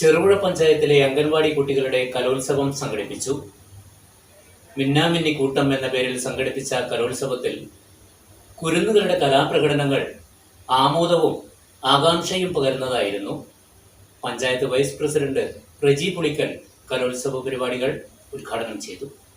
ചെറുപുഴ പഞ്ചായത്തിലെ അംഗൻവാടി കുട്ടികളുടെ കലോത്സവം സംഘടിപ്പിച്ചു. മിന്നാമിന്നി കൂട്ടം എന്ന പേരിൽ സംഘടിപ്പിച്ച കലോത്സവത്തിൽ കുരുന്നുകളുടെ കലാപ്രകടനങ്ങൾ ആമോദവും ആകാംക്ഷയും പകരുന്നതായിരുന്നു. പഞ്ചായത്ത് വൈസ് പ്രസിഡന്റ് റജി പുളിക്കൽ കലോത്സവ പരിപാടികൾ ഉദ്ഘാടനം ചെയ്തു.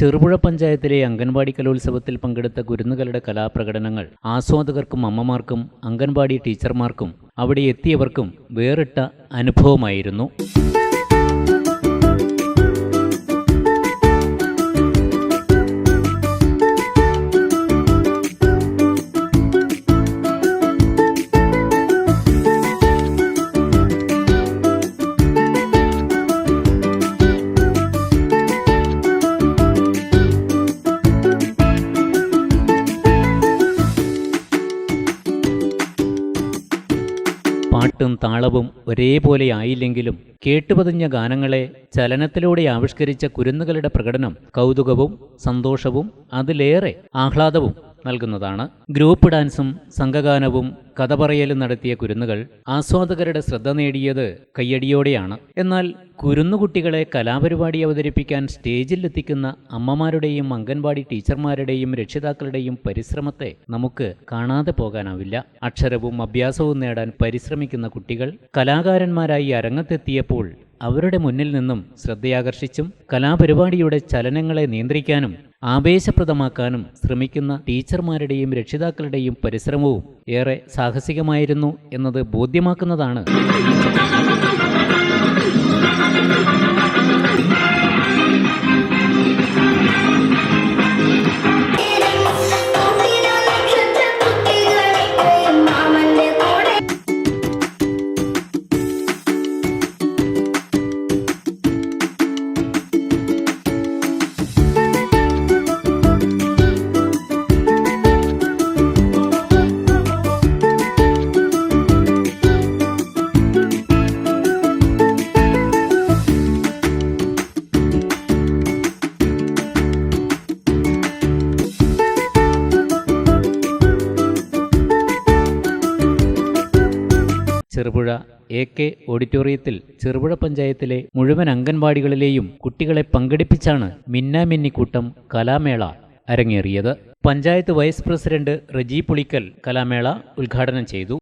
ചെറുപുഴ പഞ്ചായത്തിലെ അംഗൻവാടി കലോത്സവത്തിൽ പങ്കെടുത്ത കുരുന്നുകളുടെ കലാപ്രകടനങ്ങൾ ആസ്വാദകർക്കും അമ്മമാർക്കും അംഗൻവാടി ടീച്ചർമാർക്കും അവിടെ എത്തിയവർക്കും വേറിട്ട അനുഭവമായിരുന്നു. പാട്ടും താളവും ഒരേപോലെ ആയില്ലെങ്കിലും കേട്ടുപതിഞ്ഞ ഗാനങ്ങളെ ചലനത്തിലൂടെ ആവിഷ്കരിച്ച കുരുന്നുകളുടെ പ്രകടനം കൗതുകവും സന്തോഷവും അതിലേറെ ആഹ്ലാദവും നൽകുന്നതാണ്. ഗ്രൂപ്പ് ഡാൻസും സംഘഗാനവും കഥ പറയലും നടത്തിയ കുരുന്നുകൾ ആസ്വാദകരുടെ ശ്രദ്ധ നേടിയത് കയ്യടിയോടെയാണ്. എന്നാൽ കുരുന്നുകുട്ടികളെ കലാപരിപാടി അവതരിപ്പിക്കാൻ സ്റ്റേജിലെത്തിക്കുന്ന അമ്മമാരുടെയും അംഗൻവാടി ടീച്ചർമാരുടെയും രക്ഷിതാക്കളുടെയും പരിശ്രമത്തെ നമുക്ക് കാണാതെ പോകാനാവില്ല. അക്ഷരവും അഭ്യാസവും നേടാൻ പരിശ്രമിക്കുന്ന കുട്ടികൾ കലാകാരന്മാരായി അരങ്ങത്തെത്തിയപ്പോൾ അവരുടെ മുന്നിൽ നിന്നും ശ്രദ്ധയാകർഷിച്ചും കലാപരിപാടിയുടെ ചലനങ്ങളെ നിയന്ത്രിക്കാനും ആവേശപ്രദമാക്കാനും ശ്രമിക്കുന്ന ടീച്ചർമാരുടെയും രക്ഷിതാക്കളുടെയും പരിശ്രമവും ഏറെ സാഹസികമായിരുന്നു എന്നത് ബോധ്യമാക്കുന്നതാണ്. ചെറുപുഴ എ കെ ഓഡിറ്റോറിയത്തിൽ ചെറുപുഴ പഞ്ചായത്തിലെ മുഴുവൻ അംഗൻവാടികളിലെയും കുട്ടികളെ പങ്കെടുപ്പിച്ചാണ് മിന്നാമിന്നിക്കൂട്ടം കലാമേള അരങ്ങേറിയത്. പഞ്ചായത്ത് വൈസ് പ്രസിഡന്റ് റജി പുളിക്കൽ കലാമേള ഉദ്ഘാടനം ചെയ്തു.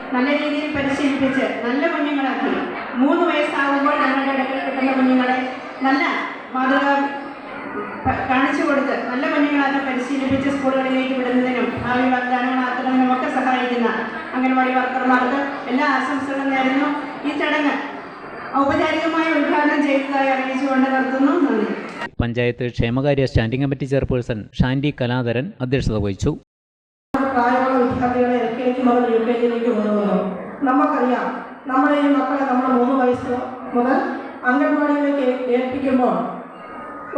നല്ല രീതിയിൽ പരിശീലിപ്പിച്ച് നല്ല കുഞ്ഞുങ്ങളാക്കി. മൂന്ന് വയസ്സാകുമ്പോൾ ഞങ്ങളുടെ ഇടയ്ക്ക് കിട്ടുന്ന കുഞ്ഞുങ്ങളെ നല്ല മാതൃക കാണിച്ചു കൊടുത്ത് നല്ല കുഞ്ഞുങ്ങളാക്കി പരിശീലിപ്പിച്ച് സ്കൂളുകളിലേക്ക് വിടുന്നതിനും ഭാവി അംഗൻവാടി വർക്കർമാർക്ക് എല്ലാ ആശംസകളും നേരുന്നു. ഈ ചടങ്ങ് ഔപചാരികമായി ഉദ്ഘാടനം ചെയ്തതായി അറിയിച്ചുകൊണ്ട് നിർത്തുന്നു. നന്ദി. പഞ്ചായത്ത് ക്ഷേമകാര്യ standing committee chairperson Shandy Kaladharan അധ്യക്ഷത വഹിച്ചു. പ്രായമുള്ള വിദ്യാർത്ഥികളെ എൽ കെ ജി മുതൽ യു കെ ജിയിലേക്ക് കൊണ്ടുപോകുന്നു നമുക്കറിയാം നമ്മുടെ ഈ മക്കളെ നമ്മൾ മൂന്ന് വയസ്സ് മുതൽ അംഗൻവാടിയിലേക്ക് ഏൽപ്പിക്കുമ്പോൾ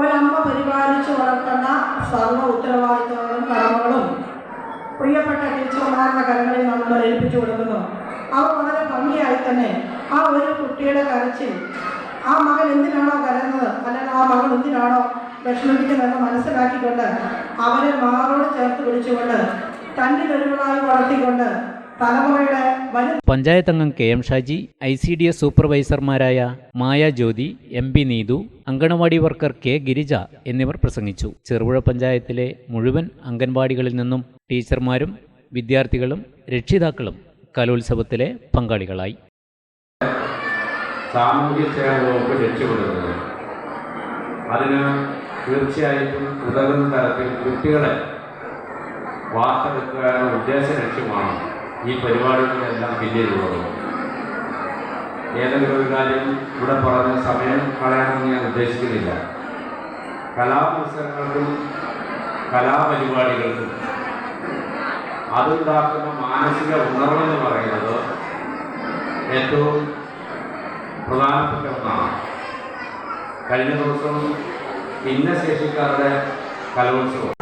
ഒരമ്മ പരിപാലിച്ച് വളർത്തേണ്ട സർവ ഉത്തരവാദിത്തങ്ങളും കടമകളും പ്രിയപ്പെട്ട ടീച്ചർമാരുടെ കരങ്ങളിൽ നമ്മൾ ഏൽപ്പിച്ചു കൊടുക്കുന്നു. അവർ വളരെ ഭംഗിയായി തന്നെ ആ ഒരു കുട്ടിയുടെ കരച്ചിൽ ആ മകൻ എന്തിനാണോ കരയുന്നത്? അല്ലെങ്കിൽ ആ മകൾ എന്തിനാണോ വിഷമിപ്പിക്കുന്നതെന്ന് മനസ്സിലാക്കിക്കൊണ്ട് അവരെ മാറോട് ചേർത്ത് പിടിച്ചുകൊണ്ട് തന്നിലൊരുവളായി വളർത്തിക്കൊണ്ട് തലമുറയുടെ വരും പഞ്ചായത്ത് അംഗം K M Shaji I C D S സൂപ്പർവൈസർമാരായ Maya Jyothi M P Neethu anganwadi worker K Girija എന്നിവർ പ്രസംഗിച്ചു. ചെറുപുഴ പഞ്ചായത്തിലെ മുഴുവൻ അംഗൻവാടികളിൽ നിന്നും ടീച്ചർമാരും വിദ്യാർത്ഥികളും രക്ഷിതാക്കളും കലോത്സവത്തിലെ പങ്കാളികളായി. സാമൂഹ്യ സേവന വകുപ്പ് രക്ഷപ്പെടുന്നത്. അതിന് തീർച്ചയായിട്ടും ഉതകുന്ന തരത്തിൽ കുട്ടികളെ വാർത്തെടുക്കുക എന്ന ഉദ്ദേശ ലക്ഷ്യമാണ് ഈ പരിപാടികളെല്ലാം പിന്നിലുള്ളത്. ഏതെങ്കിലും ഒരു കാര്യം ഇവിടെ പറഞ്ഞ സമയം കളയാനൊന്നും ഞാൻ ഉദ്ദേശിക്കുന്നില്ല. കലാമത്സരങ്ങൾക്കും കലാപരിപാടികൾക്കും അതുണ്ടാക്കുന്ന മാനസിക ഉണർവെന്ന് പറയുന്നത് ഏറ്റവും പ്രധാനപ്പെട്ട ഒന്നാണ്. കഴിഞ്ഞ ദിവസം ഭിന്നശേഷിക്കാരുടെ കലോത്സവം.